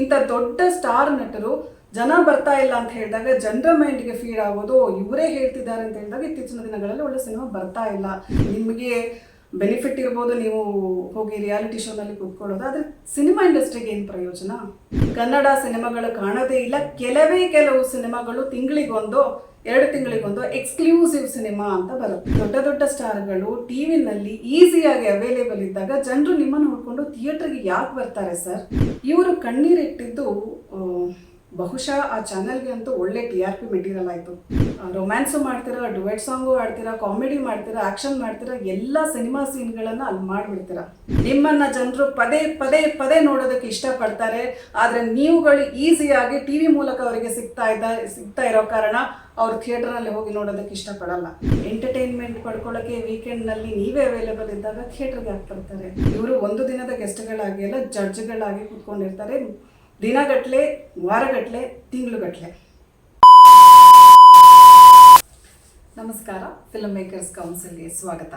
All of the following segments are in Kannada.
ಇಂಥ ದೊಡ್ಡ ಸ್ಟಾರ್ ನಟರು ಜನ ಬರ್ತಾ ಇಲ್ಲ ಅಂತ ಹೇಳಿದಾಗ ಜನರ ಮೈಂಡ್ಗೆ ಫೀಡ್ ಆಗೋದು, ಇವರೇ ಹೇಳ್ತಿದ್ದಾರೆ ಅಂತ ಹೇಳಿದಾಗ ಇತ್ತೀಚಿನ ದಿನಗಳಲ್ಲಿ ಒಳ್ಳೆ ಸಿನಿಮಾ ಬರ್ತಾ ಇಲ್ಲ. ನಿಮಗೆ ಬೆನಿಫಿಟ್ ಇರ್ಬೋದು, ನೀವು ಹೋಗಿ ರಿಯಾಲಿಟಿ ಶೋನಲ್ಲಿ ಕೂತ್ಕೊಳ್ಳೋದು. ಆದರೆ ಸಿನಿಮಾ ಇಂಡಸ್ಟ್ರಿಗೆ ಏನು ಪ್ರಯೋಜನ? ಕನ್ನಡ ಸಿನಿಮಾಗಳು ಕಾಣದೇ ಇಲ್ಲ. ಕೆಲವೇ ಕೆಲವು ಸಿನಿಮಾಗಳು ತಿಂಗಳಿಗೊಂದು ಎರಡು ತಿಂಗಳಿಗೊಂದು ಎಕ್ಸ್ಕ್ಲೂಸಿವ್ ಸಿನಿಮಾ ಅಂತ ಬರುತ್ತೆ. ದೊಡ್ಡ ದೊಡ್ಡ ಸ್ಟಾರ್ಗಳು ಟಿ ವಿನಲ್ಲಿ ಈಸಿಯಾಗಿ ಅವೈಲೇಬಲ್ ಇದ್ದಾಗ ಜನರು ನಿಮ್ಮನ್ನು ನೋಡ್ಕೊಂಡು ಥಿಯೇಟರ್ಗೆ ಯಾಕೆ ಬರ್ತಾರೆ ಸರ್? ಇವರು ಕಣ್ಣೀರಿಟ್ಟಿದ್ದು ಬಹುಶಃ ಆ ಚಾನಲ್ಗೆ ಅಂತೂ ಒಳ್ಳೆ ಟಿ ಆರ್ ಪಿ ಮೆಟೀರಿಯಲ್ ಆಯಿತು. ರೊಮ್ಯಾನ್ಸು ಮಾಡ್ತೀರಾ ಡುವೆಟ್ ಸಾಂಗು ಆಡ್ತೀರಾ ಕಾಮಿಡಿ ಮಾಡ್ತೀರಾ ಆಕ್ಷನ್ ಮಾಡ್ತೀರಾ, ಎಲ್ಲ ಸಿನಿಮಾ ಸೀನ್ಗಳನ್ನು ಅಲ್ಲಿ ಮಾಡಿಬಿಡ್ತೀರಾ. ನಿಮ್ಮನ್ನ ಜನರು ಪದೇ ಪದೇ ಪದೇ ನೋಡೋದಕ್ಕೆ ಇಷ್ಟಪಡ್ತಾರೆ. ಆದರೆ ನೀವುಗಳು ಈಸಿಯಾಗಿ ಟಿ ವಿ ಮೂಲಕ ಅವರಿಗೆ ಸಿಗ್ತಾ ಇದ್ದ, ಸಿಗ್ತಾ ಇರೋ ಕಾರಣ ಅವ್ರು ಥಿಯೇಟರ್ನಲ್ಲಿ ಹೋಗಿ ನೋಡೋದಕ್ಕೆ ಇಷ್ಟಪಡಲ್ಲ. ಎಂಟರ್ಟೈನ್ಮೆಂಟ್ ಪಡ್ಕೊಳ್ಳೋಕ್ಕೆ ವೀಕೆಂಡ್ನಲ್ಲಿ ನೀವೇ ಅವೈಲೇಬಲ್ ಇದ್ದಾಗ ಥಿಯೇಟರ್ಗೆ ಯಾಕೆ ಬರ್ತಾರೆ ಇವರು ಒಂದು ದಿನದ ಗೆಸ್ಟ್ಗಳಾಗಿ ಎಲ್ಲ ಜಡ್ಜ್ಗಳಾಗಿ ಕೂತ್ಕೊಂಡಿರ್ತಾರೆ. ದಿನಗಟ್ಲೆ, ವಾರಗಟ್ಲೆ, ತಿಂಗಳುಗಟ್ಲೆ. ನಮಸ್ಕಾರ ಫಿಲ್ಮ್ ಮೇಕರ್ಸ್ ಕೌನ್ಸಿಲ್ಗೆ ಸ್ವಾಗತ.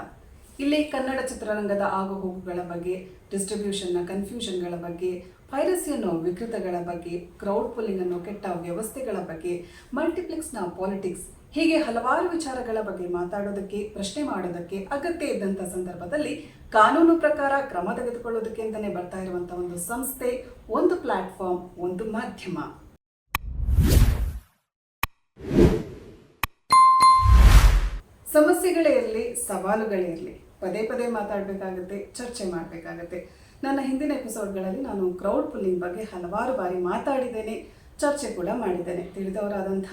ಇಲ್ಲಿ ಕನ್ನಡ ಚಿತ್ರರಂಗದ ಆಗು ಹೋಗುಗಳ ಬಗ್ಗೆ ಡಿಸ್ಟ್ರಿಬ್ಯೂಷನ್ನ ಕನ್ಫ್ಯೂಷನ್ಗಳ ಬಗ್ಗೆ ಪೈರಸಿ ಅನ್ನೋ ವಿಕೃತಗಳ ಬಗ್ಗೆ ಕ್ರೌಡ್ ಪುಲ್ಲಿಂಗ್ ಅನ್ನೋ ಕೆಟ್ಟ ವ್ಯವಸ್ಥೆಗಳ ಬಗ್ಗೆ ಮಲ್ಟಿಪ್ಲೆಕ್ಸ್ನ ಪಾಲಿಟಿಕ್ಸ್ ಹೀಗೆ ಹಲವಾರು ವಿಚಾರಗಳ ಬಗ್ಗೆ ಮಾತಾಡೋದಕ್ಕೆ, ಪ್ರಶ್ನೆ ಮಾಡೋದಕ್ಕೆ ಅಗತ್ಯ ಇದ್ದಂಥ ಸಂದರ್ಭದಲ್ಲಿ ಕಾನೂನು ಪ್ರಕಾರ ಕ್ರಮ ತೆಗೆದುಕೊಳ್ಳೋದಕ್ಕೆ ಅಂತಲೇ ಬರ್ತಾ ಇರುವಂಥ ಒಂದು ಸಂಸ್ಥೆ, ಒಂದು ಪ್ಲಾಟ್ಫಾರ್ಮ್ ಒಂದು ಮಾಧ್ಯಮ. ಸಮಸ್ಯೆಗಳೇ ಇರಲಿ, ಸವಾಲುಗಳೇ ಇರಲಿ, ಪದೇ ಪದೇ ಮಾತಾಡಬೇಕಾಗತ್ತೆ, ಚರ್ಚೆ ಮಾಡಬೇಕಾಗುತ್ತೆ. ನನ್ನ ಹಿಂದಿನ ಎಪಿಸೋಡ್ಗಳಲ್ಲಿ ನಾನು ಕ್ರೌಡ್ ಪುಲ್ಲಿಂಗ್ ಬಗ್ಗೆ ಹಲವಾರು ಬಾರಿ ಮಾತಾಡಿದ್ದೇನೆ, ಚರ್ಚೆ ಕೂಡ ಮಾಡಿದ್ದೇನೆ. ತಿಳಿದವರಾದಂಥ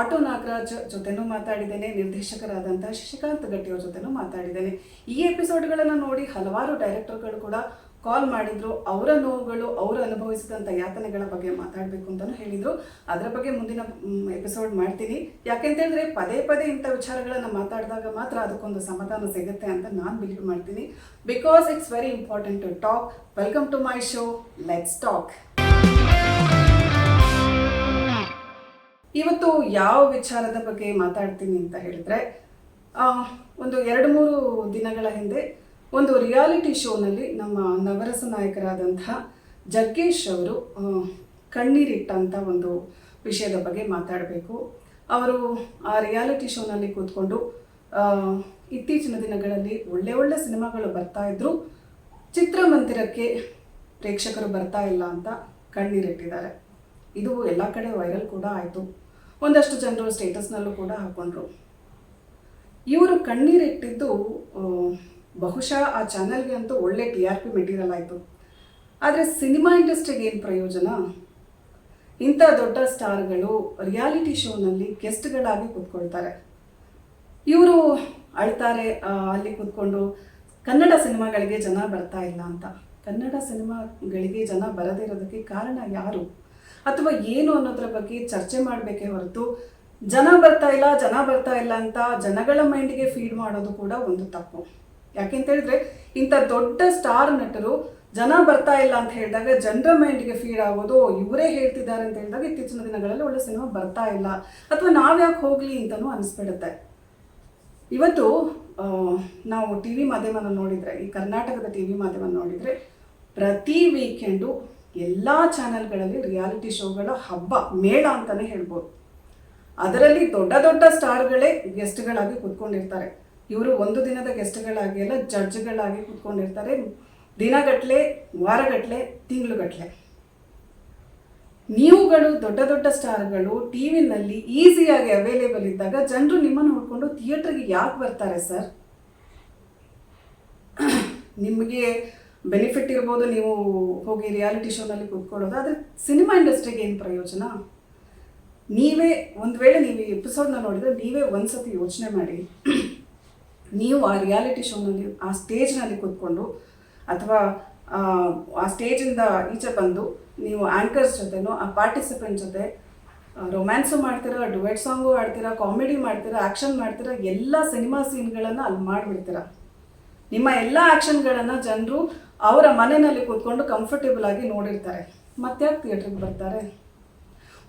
ಆಟೋ ನಾಗರಾಜ್ ಜೊತೆನೂ ಮಾತಾಡಿದ್ದೇನೆ, ನಿರ್ದೇಶಕರಾದಂಥ ಶಶಿಕಾಂತ್ ಗಟ್ಟಿಯವ್ರ ಜೊತೆನೂ ಮಾತಾಡಿದ್ದೇನೆ. ಈ ಎಪಿಸೋಡ್ಗಳನ್ನು ನೋಡಿ ಹಲವಾರು ಡೈರೆಕ್ಟರ್ಗಳು ಕೂಡ ಕಾಲ್ ಮಾಡಿದ್ರು, ಅವರ ನೋವುಗಳು, ಅವರು ಅನುಭವಿಸಿದಂಥ ಯಾತನೆಗಳ ಬಗ್ಗೆ ಮಾತಾಡಬೇಕು ಅಂತಲೂ ಹೇಳಿದರು. ಅದರ ಬಗ್ಗೆ ಮುಂದಿನ ಎಪಿಸೋಡ್ ಮಾಡ್ತೀನಿ. ಯಾಕೆಂತೇಳಿದ್ರೆ ಪದೇ ಪದೇ ಇಂಥ ವಿಚಾರಗಳನ್ನು ಮಾತಾಡಿದಾಗ ಮಾತ್ರ ಅದಕ್ಕೊಂದು ಸಮಾಧಾನ ಸಿಗುತ್ತೆ ಅಂತ ನಾನು ಬಿಲೀವ್ ಮಾಡ್ತೀನಿ. Because it's very important to talk welcome to my show let's talk ಇವತ್ತು ಯಾವ ವಿಚಾರದ ಬಗ್ಗೆ ಮಾತಾಡ್ತೀನಿ ಅಂತ ಹೇಳಿದ್ರೆ ಒಂದು ಎರಡು ಮೂರು ದಿನಗಳ ಹಿಂದೆ ಒಂದು ರಿಯಾಲಿಟಿ ಶೋನಲ್ಲಿ ನಮ್ಮ ನವರಸ ನಾಯಕರಾದಂತಹ ಜಗ್ಗೇಶ್ ಅವರು ಕಣ್ಣೀರಿಟ್ಟಂಥ ಒಂದು ವಿಷಯದ ಬಗ್ಗೆ ಮಾತಾಡಬೇಕು. ಅವರು ಆ ರಿಯಾಲಿಟಿ ಶೋನಲ್ಲಿ ಕೂತ್ಕೊಂಡು ಇತ್ತೀಚಿನ ದಿನಗಳಲ್ಲಿ ಒಳ್ಳೆ ಒಳ್ಳೆ ಸಿನಿಮಾಗಳು ಬರ್ತಾ ಇದ್ರು. ಚಿತ್ರಮಂದಿರಕ್ಕೆ ಪ್ರೇಕ್ಷಕರು ಬರ್ತಾ ಇಲ್ಲ ಅಂತ ಕಣ್ಣೀರಿಟ್ಟಿದ್ದಾರೆ ಇದು ಎಲ್ಲ ಕಡೆ ವೈರಲ್ ಕೂಡ ಆಯಿತು. ಒಂದಷ್ಟು ಜನರು ಸ್ಟೇಟಸ್ನಲ್ಲೂ ಕೂಡ ಹಾಕೊಂಡ್ರು. ಇವರು ಕಣ್ಣೀರಿಟ್ಟಿದ್ದು ಬಹುಶಃ ಆ ಚಾನಲ್ಗೆ ಅಂತೂ ಒಳ್ಳೆ ಟಿ ಆರ್ ಪಿ ಮೆಟೀರಿಯಲ್ ಆಯಿತು. ಆದರೆ ಸಿನಿಮಾ ಇಂಡಸ್ಟ್ರಿಗೆ ಏನು ಪ್ರಯೋಜನ? ಇಂಥ ದೊಡ್ಡ ಸ್ಟಾರ್ಗಳು ರಿಯಾಲಿಟಿ ಶೋನಲ್ಲಿ ಗೆಸ್ಟ್ಗಳಾಗಿ ಕೂತ್ಕೊಳ್ತಾರೆ. ಇವರು ಅಳ್ತಾರೆ ಅಲ್ಲಿ ಕೂತ್ಕೊಂಡು ಕನ್ನಡ ಸಿನಿಮಾಗಳಿಗೆ ಜನ ಬರ್ತಾ ಇಲ್ಲ ಅಂತ. ಕನ್ನಡ ಸಿನಿಮಾಗಳಿಗೆ ಜನ ಬರದಿರೋದಕ್ಕೆ ಕಾರಣ ಯಾರು? ಅಥವಾ ಏನು ಅನ್ನೋದ್ರ ಬಗ್ಗೆ ಚರ್ಚೆ ಮಾಡಬೇಕೇ ಹೊರತು ಜನ ಬರ್ತಾ ಇಲ್ಲ, ಜನ ಬರ್ತಾ ಇಲ್ಲ ಅಂತ ಜನಗಳ ಮೈಂಡಿಗೆ ಫೀಡ್ ಮಾಡೋದು ಕೂಡ ಒಂದು ತಪ್ಪು. ಯಾಕೆಂತ ಹೇಳಿದ್ರೆ, ಇಂಥ ದೊಡ್ಡ ಸ್ಟಾರ್ ನಟರು ಜನ ಬರ್ತಾ ಇಲ್ಲ ಅಂತ ಹೇಳಿದಾಗ, ಜನರ ಮೈಂಡ್ಗೆ ಫೀಡ್ ಆಗೋದು, ಇವರೇ ಹೇಳ್ತಿದ್ದಾರೆ ಅಂತ ಹೇಳಿದಾಗ, ಇತ್ತೀಚಿನ ದಿನಗಳಲ್ಲಿ ಒಳ್ಳೆ ಸಿನಿಮಾ ಬರ್ತಾ ಇಲ್ಲ. ಅಥವಾ ನಾವ್ಯಾಕೆ ಹೋಗ್ಲಿ ಅಂತಲೂ ಅನಿಸ್ಬಿಡುತ್ತೆ. ಇವತ್ತು ನಾವು ಟಿ ವಿ ಮಾಧ್ಯಮನ ನೋಡಿದರೆ, ಈ ಕರ್ನಾಟಕದ ಟಿ ವಿ ಮಾಧ್ಯಮ ನೋಡಿದರೆ, ಪ್ರತಿ ವೀಕೆಂಡು ಎಲ್ಲ ಚಾನೆಲ್ಗಳಲ್ಲಿ ರಿಯಾಲಿಟಿ ಶೋಗಳ ಹಬ್ಬ, ಮೇಳ ಅಂತಲೇ ಹೇಳ್ಬೋದು. ಅದರಲ್ಲಿ ದೊಡ್ಡ ದೊಡ್ಡ ಸ್ಟಾರ್ಗಳೇ ಗೆಸ್ಟ್ಗಳಾಗಿ ಕೂತ್ಕೊಂಡಿರ್ತಾರೆ. ಇವರು ಒಂದು ದಿನದ ಗೆಸ್ಟ್ಗಳಾಗಿ ಎಲ್ಲ ಜಡ್ಜ್ಗಳಾಗಿ ಕೂತ್ಕೊಂಡಿರ್ತಾರೆ. ದಿನಗಟ್ಟಲೆ ವಾರಗಟ್ಲೆ ತಿಂಗಳುಗಟ್ಟಲೆ ನೀವುಗಳು ದೊಡ್ಡ ದೊಡ್ಡ ಸ್ಟಾರ್ಗಳು, ಟಿ ವಿನಲ್ಲಿ ಈಸಿಯಾಗಿ ಅವೈಲೇಬಲ್ ಇದ್ದಾಗ ಜನರು ನಿಮ್ಮನ್ನು ನೋಡಿಕೊಂಡು ಥಿಯೇಟ್ರಿಗೆ ಯಾಕೆ ಬರ್ತಾರೆ ಸರ್? ನಿಮಗೆ ಬೆನಿಫಿಟ್ ಇರ್ಬೋದು ನೀವು ಹೋಗಿ ರಿಯಾಲಿಟಿ ಶೋನಲ್ಲಿ ಕೂತ್ಕೊಳ್ಳೋದು, ಆದರೆ ಸಿನಿಮಾ ಇಂಡಸ್ಟ್ರಿಗೆ ಏನು ಪ್ರಯೋಜನ? ನೀವೇ ಒಂದು ವೇಳೆ ನೀವು ಈ ಎಪಿಸೋಡ್ನ ನೋಡಿದರೆ ನೀವೇ ಒಂದು ಸತಿ ಯೋಚನೆ ಮಾಡಿ. ನೀವು ಆ ರಿಯಾಲಿಟಿ ಶೋನಲ್ಲಿ ಆ ಸ್ಟೇಜ್ನಲ್ಲಿ ಕೂತ್ಕೊಂಡು ಅಥವಾ ಆ, ಸ್ಟೇಜಿಂದ ಈಚೆ ಬಂದು ನೀವು ಆ್ಯಂಕರ್ಸ್ ಜೊತೆನೋ ಆ ಪಾರ್ಟಿಸಿಪೆಂಟ್ ಜೊತೆ ರೊಮ್ಯಾನ್ಸು ಮಾಡ್ತೀರಾ ಡುವೆಟ್ ಸಾಂಗು ಆಡ್ತೀರಾ ಕಾಮಿಡಿ ಮಾಡ್ತೀರಾ ಆ್ಯಕ್ಷನ್ ಮಾಡ್ತೀರಾ ಎಲ್ಲ ಸಿನಿಮಾ ಸೀನ್ಗಳನ್ನು ಅಲ್ಲಿ ಮಾಡಿಬಿಡ್ತೀರಾ. ನಿಮ್ಮ ಎಲ್ಲ ಆ್ಯಕ್ಷನ್ಗಳನ್ನು ಜನರು ಅವರ ಮನೆಯಲ್ಲಿ ಕೂತ್ಕೊಂಡು ಕಂಫರ್ಟೇಬಲ್ ಆಗಿ ನೋಡಿರ್ತಾರೆ. ಮತ್ತ್ಯಾಕೆ ಥಿಯೇಟ್ರಿಗೆ ಬರ್ತಾರೆ?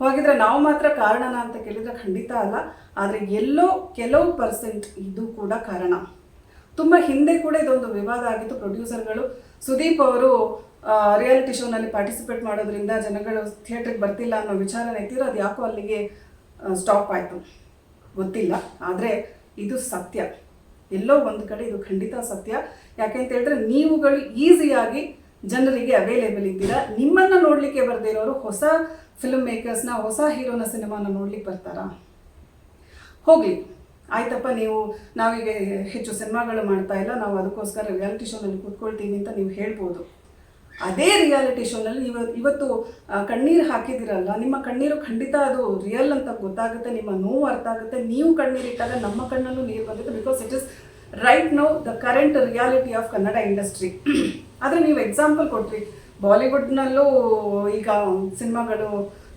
ಹಾಗಿದ್ರೆ ನಾವು ಮಾತ್ರ ಕಾರಣನ ಅಂತ ಕೇಳಿದ್ರೆ ಖಂಡಿತ ಅಲ್ಲ. ಆದರೆ ಎಲ್ಲೋ ಕೆಲವು ಪರ್ಸೆಂಟ್ ಇದು ಕೂಡ ಕಾರಣ. ತುಂಬ ಹಿಂದೆ ಕೂಡ ಇದೊಂದು ವಿವಾದ ಆಗಿತ್ತು. ಪ್ರೊಡ್ಯೂಸರ್ಗಳು ಸುದೀಪ್ ಅವರು ರಿಯಾಲಿಟಿ ಶೋನಲ್ಲಿ ಪಾರ್ಟಿಸಿಪೇಟ್ ಮಾಡೋದ್ರಿಂದ ಜನಗಳು ಥಿಯೇಟ್ರಿಗೆ ಬರ್ತಿಲ್ಲ ಅನ್ನೋ ವಿಚಾರ ಎತ್ತಿರೋ ಅದು ಯಾಕೋ ಅಲ್ಲಿಗೆ ಸ್ಟಾಪ್ ಆಯಿತು. ಗೊತ್ತಿಲ್ಲ. ಆದರೆ ಇದು ಸತ್ಯ. ಎಲ್ಲೋ ಒಂದು ಕಡೆ ಇದು ಖಂಡಿತ ಸತ್ಯ. ಯಾಕೆ ಅಂತ ಹೇಳಿದ್ರೆ ನೀವುಗಳು ಈಸಿಯಾಗಿ ಜನರಿಗೆ ಅವೈಲೇಬಲ್ ಇದ್ದೀರಾ. ನಿಮ್ಮನ್ನು ನೋಡಲಿಕ್ಕೆ ಬರ್ದಿರೋರು ಹೊಸ ಫಿಲ್ಮ್ ಮೇಕರ್ಸ್ನ ಹೊಸ ಹೀರೋನ ಸಿನಿಮಾನ ನೋಡ್ಲಿಕ್ಕೆ ಬರ್ತಾರಾ? ಹೋಗಲಿ. ಆಯ್ತಪ್ಪ, ನೀವು ನಾವೀಗ ಹೆಚ್ಚು ಸಿನಿಮಾಗಳು ಮಾಡ್ತಾ ಇಲ್ಲ, ನಾವು ಅದಕ್ಕೋಸ್ಕರ ರಿಯಾಲಿಟಿ ಶೋನಲ್ಲಿ ಕೂತ್ಕೊಳ್ತೀವಿ ಅಂತ ನೀವು ಹೇಳ್ಬೋದು. ಅದೇ ರಿಯಾಲಿಟಿ ಶೋನಲ್ಲಿ ನೀವು ಇವತ್ತು ಕಣ್ಣೀರು ಹಾಕಿದಿರಲ್ಲ ನಿಮ್ಮ ಕಣ್ಣೀರು ಖಂಡಿತ ಅದು ರಿಯಲ್ ಅಂತ ಗೊತ್ತಾಗುತ್ತೆ, ನಿಮ್ಮ ನೋವು ಅರ್ಥ ಆಗುತ್ತೆ, ನೀವು ಕಣ್ಣೀರು ಇಟ್ಟಾಗ ನಮ್ಮ ಕಣ್ಣಲ್ಲೂ ನೀರು ಬಂದಿದೆ because it is right now the current reality of Kannada industry ಆದರೆ ನೀವು ಎಕ್ಸಾಂಪಲ್ ಕೊಟ್ರಿ. ಬಾಲಿವುಡ್ನಲ್ಲೂ ಈಗ ಸಿನಿಮಾಗಳು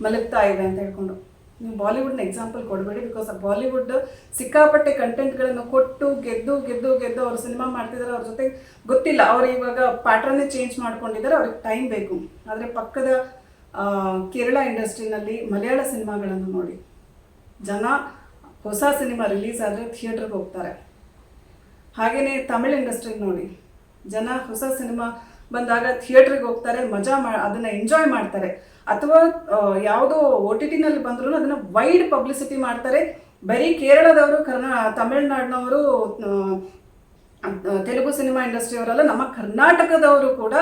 ಮಲಗ್ತಾ ಇದೆ ಅಂತ ಹೇಳ್ಕೊಂಡು. ನೀವು ಬಾಲಿವುಡ್ನ ಎಕ್ಸಾಂಪಲ್ ಕೊಡಬೇಡಿ ಬಿಕಾಸ್ ಆ ಬಾಲಿವುಡ್ ಸಿಕ್ಕಾಪಟ್ಟೆ ಕಂಟೆಂಟ್ಗಳನ್ನು ಕೊಟ್ಟು ಗೆದ್ದು ಗೆದ್ದು ಗೆದ್ದು ಅವ್ರು ಸಿನಿಮಾ ಮಾಡ್ತಿದ್ದಾರೆ ಅವ್ರ ಜೊತೆ ಗೊತ್ತಿಲ್ಲ. ಅವ್ರು ಇವಾಗ ಪ್ಯಾಟ್ರನ್ನೇ ಚೇಂಜ್ ಮಾಡ್ಕೊಂಡಿದ್ದಾರೆ ಅವ್ರಿಗೆ ಟೈಮ್ ಬೇಕು. ಆದರೆ ಪಕ್ಕದ ಕೇರಳ ಇಂಡಸ್ಟ್ರಿನಲ್ಲಿ ಮಲಯಾಳ ಸಿನಿಮಾಗಳನ್ನು ನೋಡಿ. ಜನ ಹೊಸ ಸಿನಿಮಾ ರಿಲೀಸ್ ಆದರೆ ಥಿಯೇಟ್ರಿಗೆ ಹೋಗ್ತಾರೆ. ಹಾಗೆಯೇ ತಮಿಳ್ ಇಂಡಸ್ಟ್ರಿ ನೋಡಿ. ಜನ ಹೊಸ ಸಿನಿಮಾ ಬಂದಾಗ ಥಿಯೇಟ್ರಿಗೆ ಹೋಗ್ತಾರೆ, ಮಜಾ ಮಾ, ಅದನ್ನು ಎಂಜಾಯ್ ಮಾಡ್ತಾರೆ. ಅಥವಾ ಯಾವುದೋ ಒ ಟಿ ಟಿನಲ್ಲಿ ಬಂದರೂ ಅದನ್ನು ವೈಡ್ ಪಬ್ಲಿಸಿಟಿ ಮಾಡ್ತಾರೆ. ಬರೀ ಕೇರಳದವರು, ಕರ್ನಾ, ತಮಿಳ್ನಾಡಿನವರು ತೆಲುಗು ಸಿನಿಮಾ ಇಂಡಸ್ಟ್ರಿಯವರೆಲ್ಲ ನಮ್ಮ ಕರ್ನಾಟಕದವರು ಕೂಡ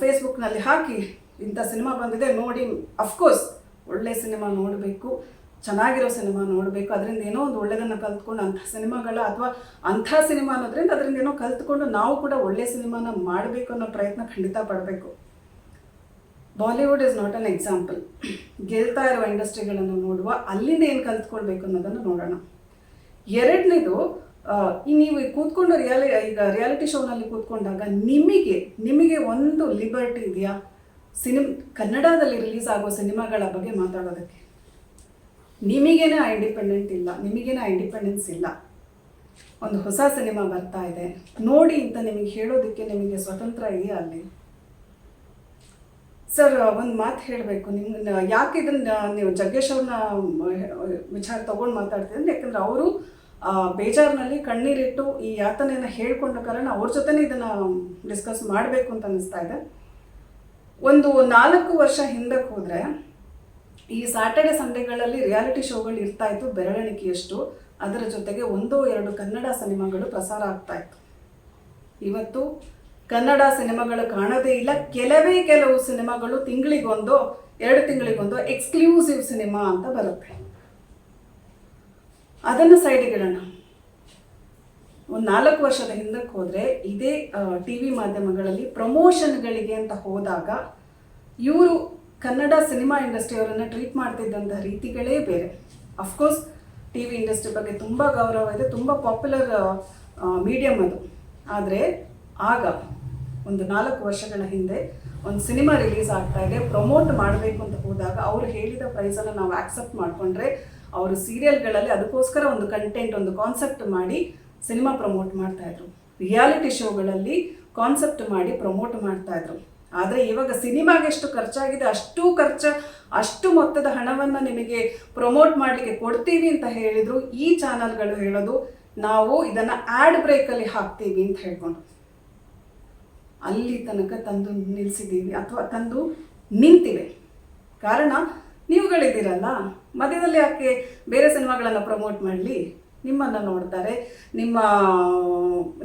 ಫೇಸ್ಬುಕ್ನಲ್ಲಿ ಹಾಕಿ ಇಂಥ ಸಿನಿಮಾ ಬಂದಿದೆ. ನೋಡಿ ಅಫ್ಕೋರ್ಸ್ ಒಳ್ಳೆ ಸಿನಿಮಾ ನೋಡಬೇಕು. ಚೆನ್ನಾಗಿರೋ ಸಿನಿಮಾ ನೋಡಬೇಕು, ಅದರಿಂದ ಏನೋ ಒಂದು ಒಳ್ಳೆಯದನ್ನು ಕಲ್ತ್ಕೊಂಡು ಅಂಥ ಸಿನಿಮಾಗಳ ಅಥವಾ ಅಂಥ ಸಿನಿಮಾ ಅನ್ನೋದ್ರಿಂದ ಅದರಿಂದ ಏನೋ ಕಲ್ತ್ಕೊಂಡು ನಾವು ಕೂಡ ಒಳ್ಳೆಯ ಸಿನಿಮಾನ ಮಾಡಬೇಕು ಅನ್ನೋ ಪ್ರಯತ್ನ ಖಂಡಿತ ಪಡಬೇಕು. Bollywood is not an example. ಗೆಲ್ತಾ ಇರುವ ಇಂಡಸ್ಟ್ರಿಗಳನ್ನು ನೋಡುವ, ಅಲ್ಲಿಂದ ಏನು ಕಲ್ತ್ಕೊಳ್ಬೇಕು ಅನ್ನೋದನ್ನು ನೋಡೋಣ. ಎರಡನೇದು ಈ ನೀವು ಕೂತ್ಕೊಂಡು ರಿಯಾಲಿ, ಈಗ ರಿಯಾಲಿಟಿ ಶೋನಲ್ಲಿ ಕೂತ್ಕೊಂಡಾಗ ನಿಮಗೆ ನಿಮಗೆ ಒಂದು ಲಿಬರ್ಟಿ ಇದೆಯಾ? ಸಿನಿಮ್, ಕನ್ನಡದಲ್ಲಿ ರಿಲೀಸ್ ಆಗೋ ಸಿನಿಮಾಗಳ ಬಗ್ಗೆ ಮಾತಾಡೋದಕ್ಕೆ. ನಿಮಗೇನೆ ಆ ಇಂಡಿಪೆಂಡೆಂಟ್ ಇಲ್ಲ, ನಿಮಗೇನೆ ಆ ಇಂಡಿಪೆಂಡೆನ್ಸ್ ಇಲ್ಲ. ಒಂದು ಹೊಸ ಸಿನಿಮಾ ಬರ್ತಾ ಇದೆ. ನೋಡಿ ಅಂತ ನಿಮಗೆ ಹೇಳೋದಕ್ಕೆ ನಿಮಗೆ ಸ್ವತಂತ್ರ ಇದೆಯಾ ಅಲ್ಲಿ? ಸರ್, ಒಂದು ಮಾತು ಹೇಳಬೇಕು. ನಿಮ್ಮ ಯಾಕೆ ಇದನ್ನು ನೀವು ಜಗ್ಗೇಶ್ ಅವ್ರನ್ನ ವಿಚಾರ ತೊಗೊಂಡು ಮಾತಾಡ್ತಿದ್ರೆ? ಯಾಕಂದ್ರೆ ಅವರು ಬೇಜಾರಿನಲ್ಲಿ ಕಣ್ಣೀರಿಟ್ಟು ಈ ಯಾತನೆಯನ್ನು ಹೇಳ್ಕೊಂಡ ಕಾರಣ ಅವ್ರ ಜೊತೆನೇ ಇದನ್ನು ಡಿಸ್ಕಸ್ ಮಾಡಬೇಕು ಅಂತ ಅನಿಸ್ತಾ ಇದೆ. ಒಂದು ನಾಲ್ಕು ವರ್ಷ ಹಿಂದಕ್ಕೆ ಹೋದರೆ ಈ ಸ್ಯಾಟರ್ಡೆ ಸಂಡೆಗಳಲ್ಲಿ ರಿಯಾಲಿಟಿ ಶೋಗಳು ಇರ್ತಾ ಇತ್ತು, ಬೆರಳೆಣಿಕೆಯಷ್ಟು. ಅದರ ಜೊತೆಗೆ ಒಂದೋ, ಎರಡು ಕನ್ನಡ ಸಿನಿಮಾಗಳು ಪ್ರಸಾರ ಆಗ್ತಾ ಇತ್ತು. ಇವತ್ತು ಕನ್ನಡ ಸಿನಿಮಾಗಳು ಕಾಣೋದೇ ಇಲ್ಲ. ಕೆಲವೇ ಕೆಲವು ಸಿನಿಮಾಗಳು ತಿಂಗಳಿಗೊಂದು, ಎರಡು ತಿಂಗಳಿಗೊಂದು ಎಕ್ಸ್ಕ್ಲೂಸಿವ್ ಸಿನಿಮಾ ಅಂತ ಬರುತ್ತೆ. ಅದನ್ನು ಸೈಡ್ಗಿಡೋಣ ಒಂದು ನಾಲ್ಕು ವರ್ಷದ ಹಿಂದಕ್ಕೆ ಹೋದರೆ ಇದೇ ಟಿ ವಿ ಮಾಧ್ಯಮಗಳಲ್ಲಿ ಪ್ರಮೋಷನ್ಗಳಿಗೆ ಅಂತ ಹೋದಾಗ ಇವರು ಕನ್ನಡ ಸಿನಿಮಾ ಇಂಡಸ್ಟ್ರಿ ಅವರನ್ನು ಟ್ರೀಟ್ ಮಾಡ್ತಿದ್ದಂಥ ರೀತಿಗಳೇ ಬೇರೆ. ಅಫ್ಕೋರ್ಸ್ ಟಿ ವಿ ಇಂಡಸ್ಟ್ರಿ ಬಗ್ಗೆ ತುಂಬ ಗೌರವ ಇದೆ, ತುಂಬ ಪಾಪ್ಯುಲರ್ ಮೀಡಿಯಮ್ ಅದು. ಆದರೆ ಆಗ, ಒಂದು ನಾಲ್ಕು ವರ್ಷಗಳ ಹಿಂದೆ ಒಂದು ಸಿನಿಮಾ ರಿಲೀಸ್ ಆಗ್ತಾ ಇದೆ ಪ್ರಮೋಟ್ ಮಾಡಬೇಕು ಅಂತ ಹೋದಾಗ ಅವರು ಹೇಳಿದ ಪ್ರೈಸನ್ನು ನಾವು ಆಕ್ಸೆಪ್ಟ್ ಮಾಡಿಕೊಂಡ್ರೆ ಅವರು ಸೀರಿಯಲ್ಗಳಲ್ಲಿ ಅದಕ್ಕೋಸ್ಕರ ಒಂದು ಕಂಟೆಂಟ್ ಒಂದು ಕಾನ್ಸೆಪ್ಟ್ ಮಾಡಿ ಸಿನಿಮಾ ಪ್ರಮೋಟ್ ಮಾಡ್ತಾಯಿದ್ರು ರಿಯಾಲಿಟಿ ಶೋಗಳಲ್ಲಿ ಕಾನ್ಸೆಪ್ಟ್ ಮಾಡಿ ಪ್ರಮೋಟ್ ಮಾಡ್ತಾಯಿದ್ರು ಆದರೆ ಇವಾಗ ಸಿನಿಮಾಗೆ ಎಷ್ಟು ಖರ್ಚಾಗಿದೆ, ಅಷ್ಟು ಖರ್ಚ, ಅಷ್ಟು ಮೊತ್ತದ ಹಣವನ್ನು ನಿಮಗೆ ಪ್ರಮೋಟ್ ಮಾಡಲಿಕ್ಕೆ ಕೊಡ್ತೀವಿ ಅಂತ ಹೇಳಿದರು ಈ ಚಾನಲ್ಗಳು ಹೇಳೋದು ನಾವು ಇದನ್ನು ಆ್ಯಡ್ ಬ್ರೇಕಲ್ಲಿ ಹಾಕ್ತೀವಿ ಅಂತ ಹೇಳ್ಕೊಂಡು. ಅಲ್ಲಿ ತನಕ ತಂದು ನಿಲ್ಲಿಸಿದ್ದೀವಿ ಅಥವಾ ತಂದು ನಿಂತಿವೆ. ಕಾರಣ ನೀವುಗಳಿದ್ದೀರಲ್ಲ, ಮಧ್ಯದಲ್ಲಿ ಯಾಕೆ ಬೇರೆ ಸಿನಿಮಾಗಳನ್ನು ಪ್ರಮೋಟ್ ಮಾಡಲಿ? ನಿಮ್ಮನ್ನು ನೋಡ್ತಾರೆ, ನಿಮ್ಮ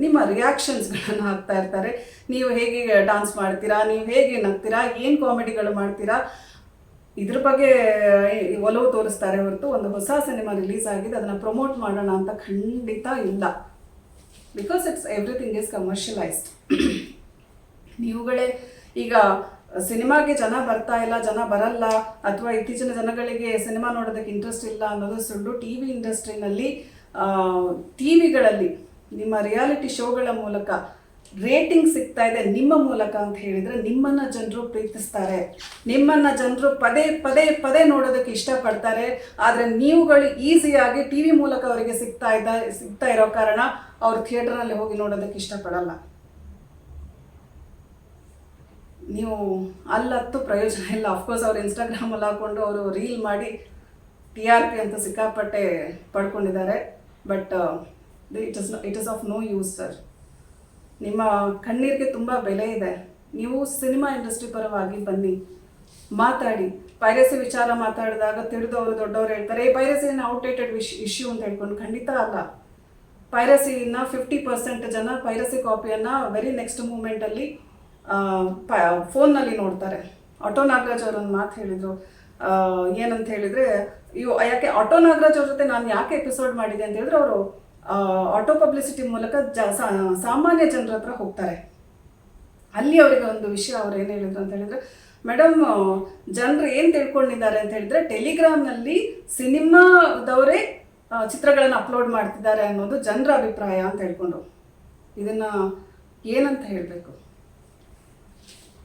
ನಿಮ್ಮ ರಿಯಾಕ್ಷನ್ಸ್ಗಳನ್ನು ಹಾಕ್ತಾ ಇರ್ತಾರೆ. ನೀವು ಹೇಗೆ ಡಾನ್ಸ್ ಮಾಡ್ತೀರಾ, ನೀವು ಹೇಗೆ ನಗ್ತೀರಾ, ಏನು ಕಾಮಿಡಿಗಳು ಮಾಡ್ತೀರಾ, ಇದ್ರ ಬಗ್ಗೆ ಒಲವು ತೋರಿಸ್ತಾರೆ ಹೊರತು ಒಂದು ಹೊಸ ಸಿನಿಮಾ ರಿಲೀಸ್ ಆಗಿದೆ, ಅದನ್ನು ಪ್ರಮೋಟ್ ಮಾಡೋಣ ಅಂತ ಖಂಡಿತ ಇಲ್ಲ. Because it's everything is commercialised ನೀವುಗಳೇ ಈಗ ಸಿನಿಮಾಗೆ ಜನ ಬರ್ತಾ ಇಲ್ಲ, ಜನ ಬರಲ್ಲ, ಅಥವಾ ಇತ್ತೀಚಿನ ಜನಗಳಿಗೆ ಸಿನಿಮಾ ನೋಡೋದಕ್ಕೆ ಇಂಟ್ರೆಸ್ಟ್ ಇಲ್ಲ ಅನ್ನೋದು ಸುಳ್ಳು ಟಿ ವಿ ಇಂಡಸ್ಟ್ರಿನಲ್ಲಿ ಟಿ ವಿಗಳಲ್ಲಿ ನಿಮ್ಮ ರಿಯಾಲಿಟಿ ಶೋಗಳ ಮೂಲಕ ರೇಟಿಂಗ್ ಸಿಗ್ತಾ ಇದೆ ನಿಮ್ಮ ಮೂಲಕ ಅಂತ ಹೇಳಿದರೆ ನಿಮ್ಮನ್ನು ಜನರು ಪ್ರೀತಿಸ್ತಾರೆ. ನಿಮ್ಮನ್ನು ಜನರು ಪದೇ ಪದೇ ಪದೇ ನೋಡೋದಕ್ಕೆ ಇಷ್ಟಪಡ್ತಾರೆ. ಆದರೆ ನೀವುಗಳು ಈಸಿಯಾಗಿ ಟಿ ವಿ ಮೂಲಕ ಅವರಿಗೆ ಸಿಗ್ತಾ ಇದ್ದ, ಸಿಗ್ತಾ ಇರೋ ಕಾರಣ ಅವ್ರು ಥಿಯೇಟರ್ನಲ್ಲಿ ಹೋಗಿ ನೋಡೋದಕ್ಕೆ ಇಷ್ಟಪಡಲ್ಲ. ನೀವು ಅಲ್ಲತ್ತು ಪ್ರಯೋಜನ ಇಲ್ಲ. ಅಫ್ಕೋರ್ಸ್ ಅವ್ರು ಇನ್ಸ್ಟಾಗ್ರಾಮಲ್ಲಿ ಹಾಕ್ಕೊಂಡು ಅವರು ರೀಲ್ ಮಾಡಿ ಟಿ ಆರ್ ಪಿ ಅಂತ ಸಿಕ್ಕಾಪಟ್ಟೆ ಪಡ್ಕೊಂಡಿದ್ದಾರೆ. But it is it is of no use sir ನಿಮ್ಮ ಕಣ್ಣೀರಿಗೆ ತುಂಬ ಬೆಲೆ ಇದೆ. ನೀವು ಸಿನಿಮಾ ಇಂಡಸ್ಟ್ರಿ ಪರವಾಗಿ ಬನ್ನಿ. ಮಾತಾಡಿ. ಪೈರಸಿ ವಿಚಾರ ಮಾತಾಡಿದಾಗ ತಿಳಿದವರು, ದೊಡ್ಡವರು ಹೇಳ್ತಾರೆ ಈ ಪೈರಸಿ ಔಟ್ಡೇಟೆಡ್ ವಿಶ್ ಇಶ್ಯೂ ಅಂತ ಹೇಳ್ಕೊಂಡು ಖಂಡಿತ ಅಲ್ಲ. ಪೈರಸಿನ ಫಿಫ್ಟಿ ಪರ್ಸೆಂಟ್ ಜನ ಪೈರಸಿ ಕಾಪಿಯನ್ನು ವೆರಿ ನೆಕ್ಸ್ಟ್ ಮೂಮೆಂಟಲ್ಲಿ ಫೋನ್ನಲ್ಲಿ ನೋಡ್ತಾರೆ. ಆಟೋ ನಾಗರಾಜ್ ಅವರೊಂದು ಮಾತು ಹೇಳಿದರು. ಏನಂತ ಹೇಳಿದರೆ, ಇವು ಯಾಕೆ ಆಟೋ ನಾಗರಾಜ್ ಅವ್ರ ಜೊತೆ ನಾನು ಯಾಕೆ ಎಪಿಸೋಡ್ ಮಾಡಿದೆ ಅಂತ ಹೇಳಿದ್ರೆ ಅವರು ಆಟೋ ಪಬ್ಲಿಸಿಟಿ ಮೂಲಕ ಜ ಸಾಮಾನ್ಯ ಜನರ ಹತ್ರ ಹೋಗ್ತಾರೆ. ಅಲ್ಲಿ ಅವರಿಗೆ ಒಂದು ವಿಷಯ ಅವ್ರು ಏನು ಹೇಳಿದ್ರು ಅಂತ ಹೇಳಿದ್ರೆ ಮೇಡಮ್ ಜನರು ಏನು ತಿಳ್ಕೊಂಡಿದ್ದಾರೆ ಅಂತ ಹೇಳಿದ್ರೆ ಟೆಲಿಗ್ರಾಮ್ನಲ್ಲಿ ಸಿನಿಮಾದವರೇ ಚಿತ್ರಗಳನ್ನು ಅಪ್ಲೋಡ್ ಮಾಡ್ತಿದ್ದಾರೆ ಅನ್ನೋದು ಜನರ ಅಭಿಪ್ರಾಯ ಅಂತ ಹೇಳ್ಕೊಂಡು. ಇದನ್ನ ಏನಂತ ಹೇಳಬೇಕು?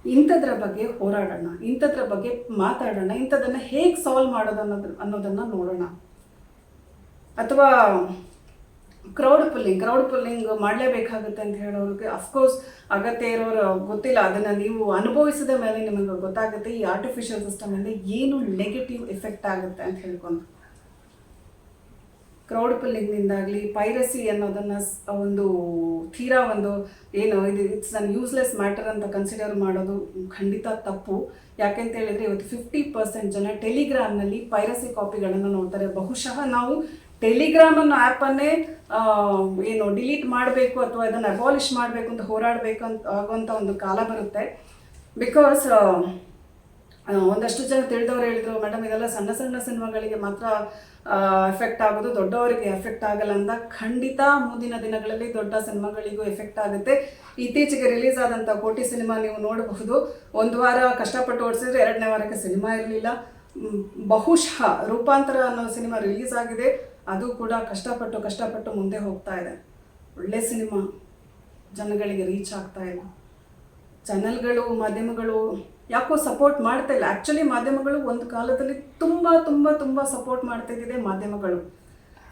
ಇಂಥದ್ರ ಬಗ್ಗೆ ಹೋರಾಡೋಣ, ಇಂಥದ್ರ ಬಗ್ಗೆ ಮಾತಾಡೋಣ, ಇಂಥದನ್ನು ಹೇಗೆ ಸಾಲ್ವ್ ಮಾಡೋದು ಅನ್ನೋದು ಅನ್ನೋದನ್ನು ನೋಡೋಣ. ಅಥವಾ ಕ್ರೌಡ್ ಪುಲ್ಲಿಂಗ್ ಕ್ರೌಡ್ ಪುಲ್ಲಿಂಗ್ ಮಾಡಲೇಬೇಕಾಗುತ್ತೆ ಅಂತ ಹೇಳೋರಿಗೆ ಅಫ್ಕೋರ್ಸ್ ಅಗತ್ಯ ಇರೋರು ಗೊತ್ತಿಲ್ಲ. ಅದನ್ನು ನೀವು ಅನುಭವಿಸಿದ ಮೇಲೆ ನಿಮಗೆ ಗೊತ್ತಾಗುತ್ತೆ ಈ ಆರ್ಟಿಫಿಷಿಯಲ್ ಸಿಸ್ಟಮಿಂದ ಏನು ನೆಗೆಟಿವ್ ಎಫೆಕ್ಟ್ ಆಗುತ್ತೆ ಅಂತ ಹೇಳ್ಕೊಂಡು. ಕ್ರೌಡ್ ಪುಲ್ಲಿಂಗ್ನಿಂದಾಗಲಿ ಪೈರಸಿ ಅನ್ನೋದನ್ನು ಒಂದು ತೀರಾ ಒಂದು ಏನು ಇದು ಇಟ್ಸ್ ಅನ್ ಯೂಸ್ಲೆಸ್ ಮ್ಯಾಟರ್ ಅಂತ ಕನ್ಸಿಡರ್ ಮಾಡೋದು ಖಂಡಿತ ತಪ್ಪು. ಯಾಕೆಂತ ಹೇಳಿದ್ರೆ ಇವತ್ತು ಫಿಫ್ಟಿ ಪರ್ಸೆಂಟ್ ಜನ ಟೆಲಿಗ್ರಾಮ್ನಲ್ಲಿ ಪೈರಸಿ ಕಾಪಿಗಳನ್ನು ನೋಡ್ತಾರೆ. ಬಹುಶಃ ನಾವು ಟೆಲಿಗ್ರಾಮ್ ಅನ್ನೋ ಆ್ಯಪನ್ನೇ ಏನು ಡಿಲೀಟ್ ಮಾಡಬೇಕು ಅಥವಾ ಇದನ್ನು ಅಬಾಲಿಷ್ ಮಾಡಬೇಕು ಅಂತ ಹೋರಾಡಬೇಕು ಅಂತ ಆಗುವಂಥ ಒಂದು ಕಾಲ ಬರುತ್ತೆ. ಬಿಕಾಸ್ ಒಂದಷ್ಟು ಜನ ತಿಳಿದವರು ಹೇಳಿದ್ರು, ಮೇಡಮ್, ಇದೆಲ್ಲ ಸಣ್ಣ ಸಣ್ಣ ಸಿನಿಮಾಗಳಿಗೆ ಮಾತ್ರ ಎಫೆಕ್ಟ್ ಆಗೋದು, ದೊಡ್ಡವರಿಗೆ ಎಫೆಕ್ಟ್ ಆಗಲ್ಲ ಅಂತ ಖಂಡಿತ ಮುಂದಿನ ದಿನಗಳಲ್ಲಿ ದೊಡ್ಡ ಸಿನಿಮಾಗಳಿಗೂ ಎಫೆಕ್ಟ್ ಆಗುತ್ತೆ. ಇತ್ತೀಚೆಗೆ ರಿಲೀಸ್ ಆದಂಥ ಕೋಟಿ ಸಿನಿಮಾ ನೀವು ನೋಡಬಹುದು. ಒಂದು ವಾರ ಕಷ್ಟಪಟ್ಟು ಓಡಿಸಿದ್ರೆ ಎರಡನೇ ವಾರಕ್ಕೆ ಸಿನಿಮಾ ಇರಲಿಲ್ಲ. ಬಹುಶಃ ರೂಪಾಂತರ ಅನ್ನೋ ಸಿನಿಮಾ ರಿಲೀಸ್ ಆಗಿದೆ. ಅದು ಕೂಡ ಕಷ್ಟಪಟ್ಟು ಕಷ್ಟಪಟ್ಟು ಮುಂದೆ ಹೋಗ್ತಾ ಇದೆ. ಒಳ್ಳೆ ಸಿನಿಮಾ ಜನಗಳಿಗೆ ರೀಚ್ ಆಗ್ತಾ ಇಲ್ಲ ಚಾನೆಲ್ಗಳು ಮಾಧ್ಯಮಗಳು ಯಾಕೋ ಸಪೋರ್ಟ್ ಮಾಡ್ತಾ ಇಲ್ಲ. ಆ್ಯಕ್ಚುಲಿ ಮಾಧ್ಯಮಗಳು ಒಂದು ಕಾಲದಲ್ಲಿ ತುಂಬ ತುಂಬ ತುಂಬ ಸಪೋರ್ಟ್ ಮಾಡ್ತಿದ್ದಿದೆ ಮಾಧ್ಯಮಗಳು.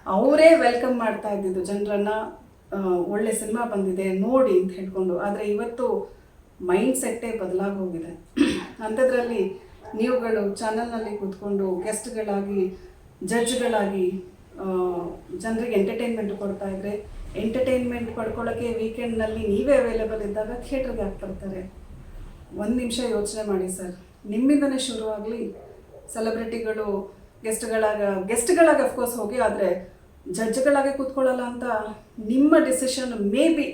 ಅವರೇ ವೆಲ್ಕಮ್ ಮಾಡ್ತಾ ಇದ್ದಿದ್ದು. ಜನರನ್ನ ಒಳ್ಳೆ ಸಿನಿಮಾ ಬಂದಿದೆ ನೋಡಿ ಅಂತ ಹೇಳ್ಕೊಂಡು. ಆದರೆ ಇವತ್ತು ಮೈಂಡ್ ಸೆಟ್ಟೇ ಬದಲಾಗಿ ಹೋಗಿದೆ ಅಂಥದ್ರಲ್ಲಿ ನೀವುಗಳು ಚಾನಲ್ನಲ್ಲಿ ಕೂತ್ಕೊಂಡು ಗೆಸ್ಟ್ಗಳಾಗಿ ಜಡ್ಜ್ಗಳಾಗಿ ಜನರಿಗೆ ಎಂಟರ್ಟೈನ್ಮೆಂಟ್ ಕೊಡ್ತಾ ಇದ್ರೆ ಎಂಟರ್ಟೈನ್ಮೆಂಟ್ ಪಡ್ಕೊಳ್ಳೋಕ್ಕೆ ವೀಕೆಂಡ್ನಲ್ಲಿ ನೀವೇ ಅವೈಲೇಬಲ್ ಇದ್ದಾಗ ಥಿಯೇಟ್ರಿಗೆ ಹಾಕಿ ಬರ್ತಾರೆ ಒಂದು ನಿಮಿಷ ಯೋಚನೆ ಮಾಡಿ ಸರ್. ನಿಮ್ಮಿಂದನೇ ಶುರುವಾಗಲಿ ಸೆಲೆಬ್ರಿಟಿಗಳು ಗೆಸ್ಟ್ಗಳಾಗ ಗೆಸ್ಟ್ಗಳಾಗಿ ಅಫ್ಕೋರ್ಸ್ ಹೋಗಿ, ಆದರೆ ಜಡ್ಜ್ಗಳಾಗಿ ಕೂತ್ಕೊಳ್ಳಲ್ಲ ಅಂತ ನಿಮ್ಮ ಡಿಸಿಷನ್ ಮೇ ಬಿ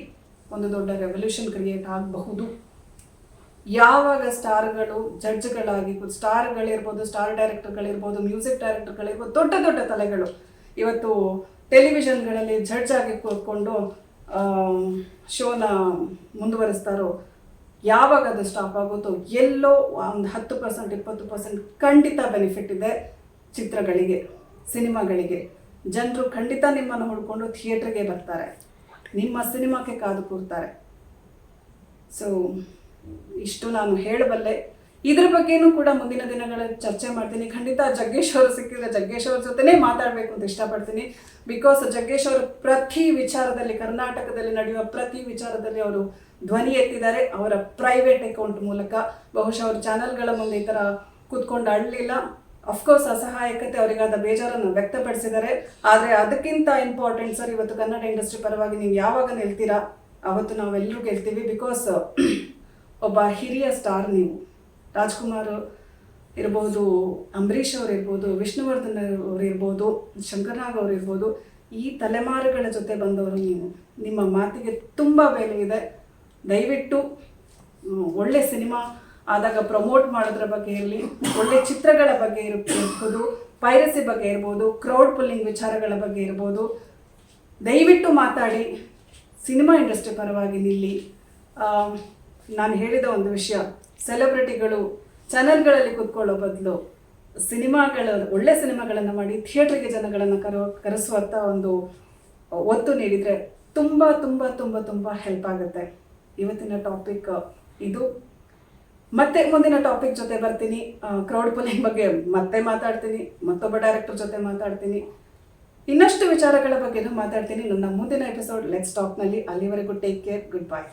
ಒಂದು ದೊಡ್ಡ ರೆವಲ್ಯೂಷನ್ ಕ್ರಿಯೇಟ್ ಆಗಬಹುದು. ಯಾವಾಗ ಸ್ಟಾರ್ಗಳು ಜಡ್ಜ್ಗಳಾಗಿ ಸ್ಟಾರ್ಗಳಿರ್ಬೋದು ಸ್ಟಾರ್ ಡೈರೆಕ್ಟರ್ಗಳಿರ್ಬೋದು ಮ್ಯೂಸಿಕ್ ಡೈರೆಕ್ಟರ್ಗಳಿರ್ಬೋದು ದೊಡ್ಡ ದೊಡ್ಡ ತಲೆಗಳು. ಇವತ್ತು ಟೆಲಿವಿಷನ್ಗಳಲ್ಲಿ ಜಡ್ಜ್ ಆಗಿ ಕೂತ್ಕೊಂಡು ಶೋನ ಮುಂದುವರಿಸ್ತಾರೋ ಯಾವಾಗ ಅದು ಸ್ಟಾಪ್ ಆಗುತ್ತೋ ಎಲ್ಲೋ ಒಂದು ಹತ್ತು ಪರ್ಸೆಂಟ್ ಇಪ್ಪತ್ತು ಪರ್ಸೆಂಟ್ ಖಂಡಿತ ಬೆನಿಫಿಟ್ ಇದೆ ಚಿತ್ರಗಳಿಗೆ, ಸಿನಿಮಾಗಳಿಗೆ. ಜನರು ಖಂಡಿತ ನಿಮ್ಮನ್ನು ಹುಡ್ಕೊಂಡು ಥಿಯೇಟ್ರಿಗೆ ಬರ್ತಾರೆ. ನಿಮ್ಮ ಸಿನಿಮಾಕ್ಕೆ ಕಾದು ಕೂರ್ತಾರೆ. ಸೊ ಇಷ್ಟು ನಾನು ಹೇಳಬಲ್ಲೆ. ಇದ್ರ ಬಗ್ಗೆನೂ ಕೂಡ ಮುಂದಿನ ದಿನಗಳಲ್ಲಿ ಚರ್ಚೆ ಮಾಡ್ತೀನಿ. ಖಂಡಿತ ಜಗ್ಗೇಶ್ ಅವರು ಸಿಕ್ಕಿದ್ರೆ ಜಗ್ಗೇಶ್ ಅವ್ರ ಜೊತೆನೇ ಮಾತಾಡಬೇಕು ಅಂತ ಇಷ್ಟಪಡ್ತೀನಿ. ಬಿಕಾಸ್ ಜಗ್ಗೇಶ್ ಅವರು ಪ್ರತಿ ವಿಚಾರದಲ್ಲಿ ಕರ್ನಾಟಕದಲ್ಲಿ ನಡೆಯುವ ಪ್ರತಿ ವಿಚಾರದಲ್ಲಿ ಅವರು ಧ್ವನಿ ಎತ್ತಿದ್ದಾರೆ. ಅವರ ಪ್ರೈವೇಟ್ ಅಕೌಂಟ್ ಮೂಲಕ. ಬಹುಶಃ ಅವ್ರ ಚಾನೆಲ್ಗಳ ಮುಂದೆ ಈ ಥರ ಕೂತ್ಕೊಂಡು ಅಳಲಿಲ್ಲ ಅಫ್ಕೋರ್ಸ್ ಅಸಹಾಯಕತೆ ಅವರಿಗಾದ ಬೇಜಾರನ್ನು ವ್ಯಕ್ತಪಡಿಸಿದ್ದಾರೆ. ಆದರೆ ಅದಕ್ಕಿಂತ ಇಂಪಾರ್ಟೆಂಟ್ ಸರ್ ಇವತ್ತು ಕನ್ನಡ ಇಂಡಸ್ಟ್ರಿ ಪರವಾಗಿ ನೀವು ಯಾವಾಗ ನಿಲ್ತೀರಾ? ಅವತ್ತು ನಾವೆಲ್ಲರೂ ಗೆಲ್ತೀವಿ. ಬಿಕಾಸ್ ಒಬ್ಬ ಹಿರಿಯ ಸ್ಟಾರ್ ನೀವು. ರಾಜ್ಕುಮಾರ್ ಇರ್ಬೋದು, ಅಂಬರೀಷ್ ಅವ್ರು ಇರ್ಬೋದು, ವಿಷ್ಣುವರ್ಧನ್ ಅವರು ಇರ್ಬೋದು, ಶಂಕರ್ನಾಗ್ ಅವರು ಈ ತಲೆಮಾರುಗಳ ಜೊತೆ ಬಂದವರು ನೀವು. ನಿಮ್ಮ ಮಾತಿಗೆ ತುಂಬ ಬೆಲೆ ಇದೆ. ದಯವಿಟ್ಟು ಒಳ್ಳೆ ಸಿನಿಮಾ ಆದಾಗ ಪ್ರಮೋಟ್ ಮಾಡೋದ್ರ ಬಗ್ಗೆ ಇರಲಿ, ಒಳ್ಳೆ ಚಿತ್ರಗಳ ಬಗ್ಗೆ ಇರ್- ಇರ್ಬೋದು, ಪೈರಸಿ ಬಗ್ಗೆ ಇರ್ಬೋದು ಕ್ರೌಡ್ ಪುಲ್ಲಿಂಗ್ ವಿಚಾರಗಳ ಬಗ್ಗೆ ಇರ್ಬೋದು. ದಯವಿಟ್ಟು ಮಾತಾಡಿ, ಸಿನಿಮಾ ಇಂಡಸ್ಟ್ರಿ ಪರವಾಗಿ ನಿಲ್ಲಿ. ನಾನು ಹೇಳಿದ ಒಂದು ವಿಷಯ ಸೆಲೆಬ್ರಿಟಿಗಳು ಚಾನೆಲ್ಗಳಲ್ಲಿ ಕೂತ್ಕೊಳ್ಳೋ ಬದಲು ಸಿನಿಮಾಗಳ, ಒಳ್ಳೆ ಸಿನಿಮಾಗಳನ್ನು ಮಾಡಿ ಥಿಯೇಟ್ರಿಗೆ ಜನಗಳನ್ನು ಕರೋ ಕರೆಸುವಂಥ ಒಂದು ಒತ್ತು ನೀಡಿದರೆ ತುಂಬ ತುಂಬ ತುಂಬ ತುಂಬ ಹೆಲ್ಪ್ ಆಗುತ್ತೆ. ಇವತ್ತಿನ ಟಾಪಿಕ್ ಇದು. ಮತ್ತೆ ಮುಂದಿನ ಟಾಪಿಕ್ ಜೊತೆ ಬರ್ತೀನಿ. ಕ್ರೌಡ್ ಪುಲಿಂಗ್ ಬಗ್ಗೆ ಮತ್ತೆ ಮಾತಾಡ್ತೀನಿ. ಮತ್ತೊಬ್ಬ ಡೈರೆಕ್ಟರ್ ಜೊತೆ ಮಾತಾಡ್ತೀನಿ. ಇನ್ನಷ್ಟು ವಿಚಾರಗಳ ಬಗ್ಗೆನೂ ಮಾತಾಡ್ತೀನಿ. ನನ್ನ ಮುಂದಿನ ಎಪಿಸೋಡ್ ಲೆಟ್ಸ್ ಟಾಕ್ನಲ್ಲಿ ಅಲ್ಲಿವರೆಗೂ ಟೇಕ್ ಕೇರ್ ಗುಡ್ ಬೈ